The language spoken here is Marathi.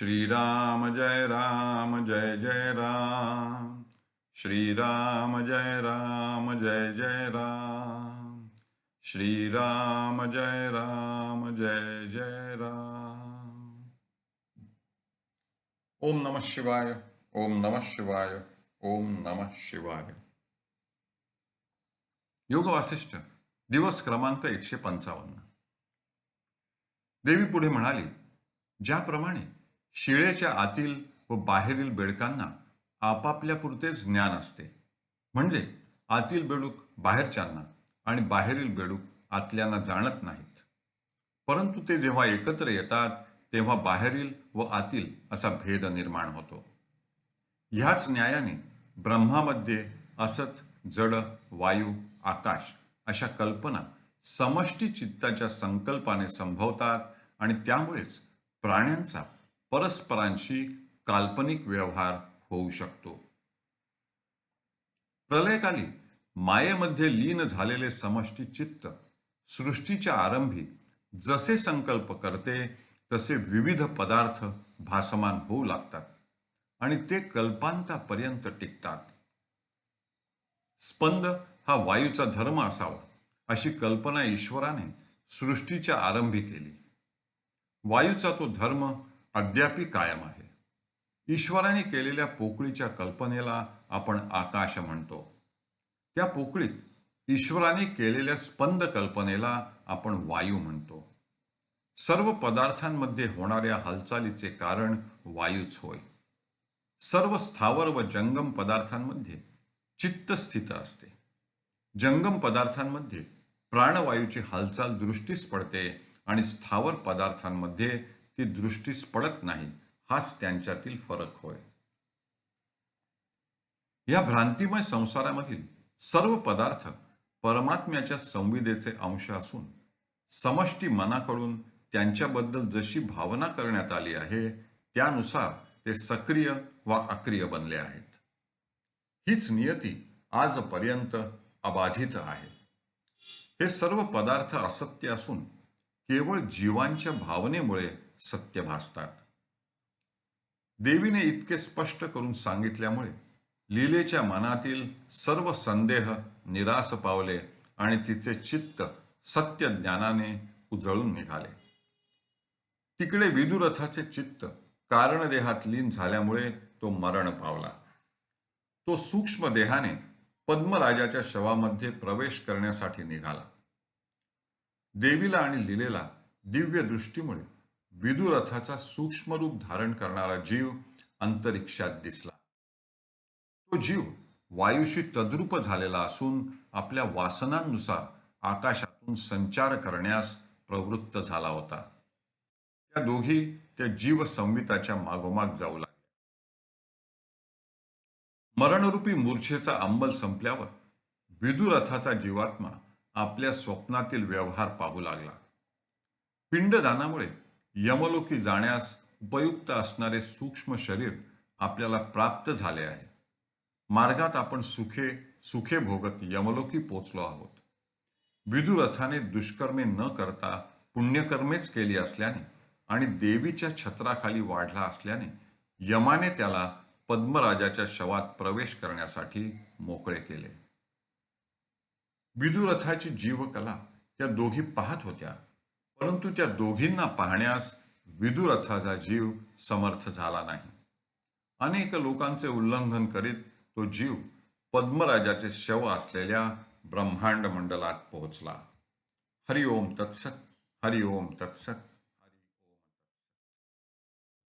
श्रीराम जय राम जय जय राम। श्रीराम जय राम जय जय राम। श्रीराम जय राम जय जय राम। ओम नमः शिवाय ओम नमः शिवाय ओम नमः शिवाय। योग वासिष्ठ दिवस क्रमांक एकशे पंचावन्न. देवी पुढे म्हणाली ज्याप्रमाणे शिळेच्या आतील व बाहेरील बेडकांना आपापल्या पुरतेच ज्ञान असते. म्हणजे आतील बेडूक बाहेरच्यांना आणि बाहेरील बेडूक आतल्यांना जाणत नाहीत. परंतु ते जेव्हा एकत्र येतात तेव्हा बाहेरील व आतील असा भेद निर्माण होतो. ह्याच न्यायाने ब्रह्मामध्ये असत जड वायू आकाश अशा कल्पना समष्टी चित्ताच्या संकल्पाने संभवतात आणि त्यामुळेच प्राण्यांचा परस्परांशी काल्पनिक व्यवहार होऊ शकतो. प्रलयकाली मायेमध्ये लीन झालेले समष्टी चित्त सृष्टीच्या आरंभी जसे संकल्प करते तसे विविध पदार्थ भासमान होऊ लागतात आणि ते कल्पांतापर्यंत टिकतात. स्पंद हा वायूचा धर्म असावा अशी कल्पना ईश्वराने सृष्टीच्या आरंभी केली. वायूचा तो धर्म अद्यापी कायम आहे. ईश्वराने केलेल्या पोकळीच्या कल्पनेला आपण आकाश म्हणतो. त्या पोकळीत ईश्वराने केलेल्या स्पंद कल्पनेला आपण वायू म्हणतो. सर्व पदार्थांमध्ये होणाऱ्या हालचालीचे कारण वायूच होय. सर्व स्थावर व जंगम पदार्थांमध्ये चित्त स्थित असते. जंगम पदार्थांमध्ये प्राणवायूची हालचाल दृष्टीस पडते आणि स्थावर पदार्थांमध्ये ती दृष्टीस पडत नाही हाच त्यांच्यातील फरक होय. या भ्रांतिमय संसारामधील सर्व पदार्थ परमात्म्याच्या संविदेचे अंश असून समष्टी मनाकडून त्यांच्याबद्दल जशी भावना करण्यात आली आहे त्यानुसार ते सक्रिय वा अक्रिय बनले आहेत. हीच नियती आजपर्यंत अबाधित आहे. हे सर्व पदार्थ असत्य असून केवळ जीवांच्या भावनेमुळे सत्य भासतात. देवीने इतके स्पष्ट करून सांगितल्यामुळे लीलेच्या मनातील सर्व संदेह निराश पावले आणि तिचे चित्त सत्य ज्ञानाने उजळून निघाले. तिकडे विदुरथाचे चित्त कारणदेहात लीन झाल्यामुळे तो मरण पावला. तो सूक्ष्म देहाने पद्मराजाच्या शवामध्ये प्रवेश करण्यासाठी निघाला. देवीला आणि लिलेला दिव्य दृष्टीमुळे विदुरथाचा सूक्ष्म रूप धारण करणारा जीव अंतरिक्षात दिसला. तो जीव वायूशी तद्रूप झालेला असून आपल्या वासनांनुसार आकाशातून संचार करण्यास प्रवृत्त झाला होता. त्या दोघी त्या जीव संविताच्या मागोमाग जाऊ लागल्या. मरणरूपी मूर्छेचा अंमल संपल्यावर विदुरथाचा जीवात्मा आपल्या स्वप्नातील व्यवहार पाहू लागला. पिंडदानामुळे यमलोकी जाण्यास उपयुक्त असणारे सूक्ष्म शरीर आपल्याला प्राप्त झाले आहे. मार्गात आपण सुखे सुखे भोगत यमलोकी पोचलो आहोत. विदुरथाने दुष्कर्मे न करता पुण्यकर्मेच केली असल्याने आणि देवीच्या छत्राखाली वाढला असल्याने यमाने त्याला पद्मराजाच्या शवात प्रवेश करण्यासाठी मोकळे केले. विदुरथाची जीवकला त्या दोघी पाहत होत्या. परंतु त्या दोघींना पाहण्यास विदुरथाचा जीव समर्थ झाला नाही. अनेक लोकांचे उल्लंघन करीत तो जीव पद्मराजाचे शव असलेल्या ब्रह्मांड मंडलात पोहोचला. हरिओम तत्सत हरिओम तत्सत.